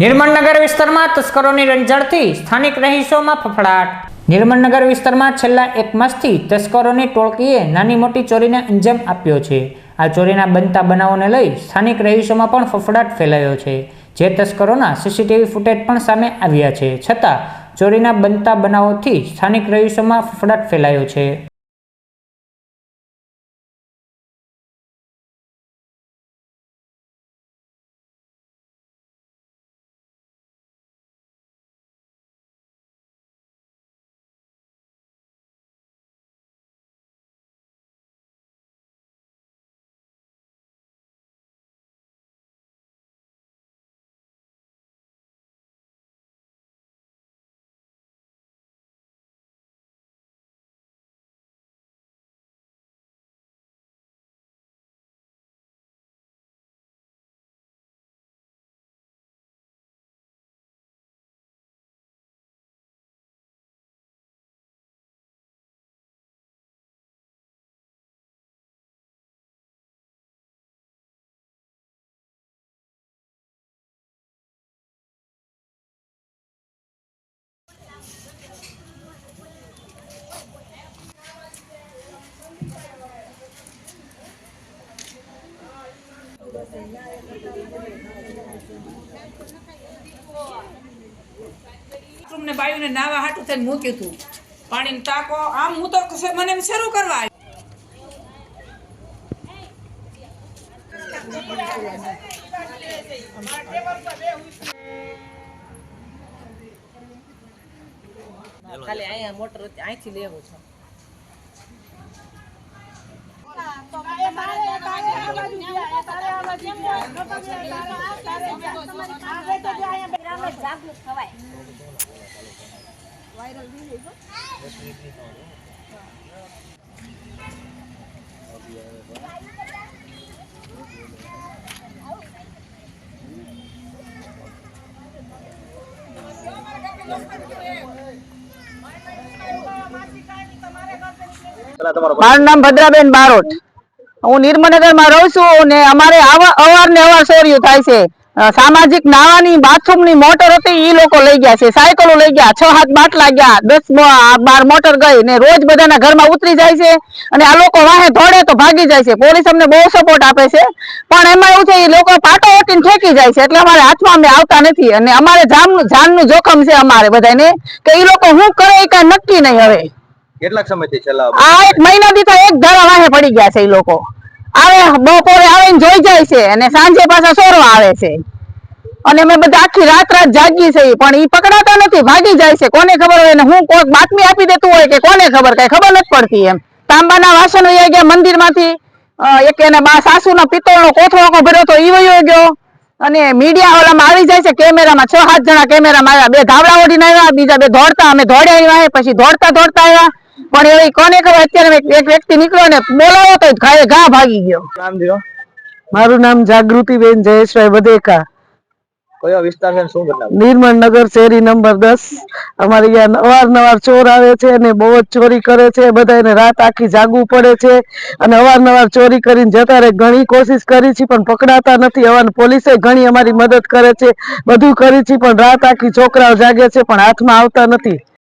નિર્મળનગર વિસ્તારમાં તસ્કરોની રંજળથી સ્થાનિક રહીશોમાં ફફડાટ. નિર્મળનગર વિસ્તારમાં છેલ્લા એક માસથી તસ્કરોની ટોળકીએ નાની મોટી ચોરીને અંજામ આપ્યો છે. આ ચોરીના બનતા બનાવોને લઈ સ્થાનિક રહીશોમાં પણ ફફડાટ ફેલાયો છે. જે તસ્કરોના સીસીટીવી ફૂટેજ પણ સામે આવ્યા છે. છતાં ચોરીના બનતા બનાવોથી સ્થાનિક રહીશોમાં ફફડાટ ફેલાયો છે. બાથરૂમને બાયુને નાવા હાટું થઈને મૂક્યું હતું પાણીનો ટાંકો આમ હું તો મને એમ શરૂ કરવા ખાલી અહીંયા મોટર અહીંથી લેવું છે. મારું નામ ભદ્રાબેન બારોટ. હું નિર્મનગરમાં રહું છું ને અમારે અવાર ને અવાર ચોરીઓ થાય છે. સામાજિક નાવાની બાથરૂમની મોટર હતી એ લોકો લઈ ગયા છે. સાયકલો લઈ ગયા, છ હાથ બાટલા ગયા દસ બાર મોટર ગઈ ને રોજ બધાના ઘરમાં ઉતરી જાય છે અને આ લોકો વાહે ધોડે તો ભાગી જાય છે. પોલીસ અમને બહુ સપોર્ટ આપે છે. પણ એમાં એવું છે એ લોકો પાટો ઓટીને ઠેકી જાય છે. એટલે અમારે હાથમાં અમે આવતા નથી અને અમારે જાનનું જોખમ છે અમારે બધાને કે એ લોકો હું કરે એ કઈ નક્કી નહીં હવે. કેટલાક સમયથી છેલ્લા આ એક મહિનાથી તો એક ઘર વાહે પડી ગયા છે એ લોકો. આવે, બપોરે આવે ને જોઈ જાય છે અને સાંજે પાછા સોરવા આવે છે. અને મેં બધા આખી રાત રાત જાગી છે પણ એ પકડાતા નથી, ભાગી જાય છે. કોને ખબર હોય ને હું કોઈક બાતમી આપી દેતું હોય કે કોને ખબર, કઈ ખબર નથી પડતી એમ. તાંબાના વાસણ વહી ગયા મંદિરમાંથી એક એને બા સાસુનો પિત્તળનો કોથળો ભર્યો તો ઈ વયો ગયો. અને મીડિયા વાળામાં આવી જાય છે, કેમેરામાં છ સાત જણા કેમેરામાં આવ્યા. બે ધાવડા ઓઢીને આવ્યા, બીજા બે દોડતા, અમે દોડ્યા આવ્યા પછી દોડતા દોડતા આવ્યા. પણ એવી કોને ખબર? અત્યારે એક- વ્યક્તિ નીકળ્યો ને બોલાવો તો ઘાએ ઘા ભાગી ગયો. નામ દ્યો મારું નામ જાગૃતિબેન જયેશભાઈ બધેકા. કયો વિસ્તાર છે શું બનાવ નિર્મળ શેરી નંબર દસ. અમારે ત્યાં અવારનવાર ચોર આવે છે અને બહુ જ ચોરી કરે છે. બધાને રાત આખી જાગવું પડે છે. અને અવારનવાર ચોરી કરીને જતા રહે. ઘણી કોશિશ કરી છે પણ પકડાતા નથી. અવાન પોલીસે ઘણી અમારી મદદ કરે છે. બધું કરી છે પણ રાત આખી છોકરાઓ જાગે છે પણ હાથમાં આવતા નથી.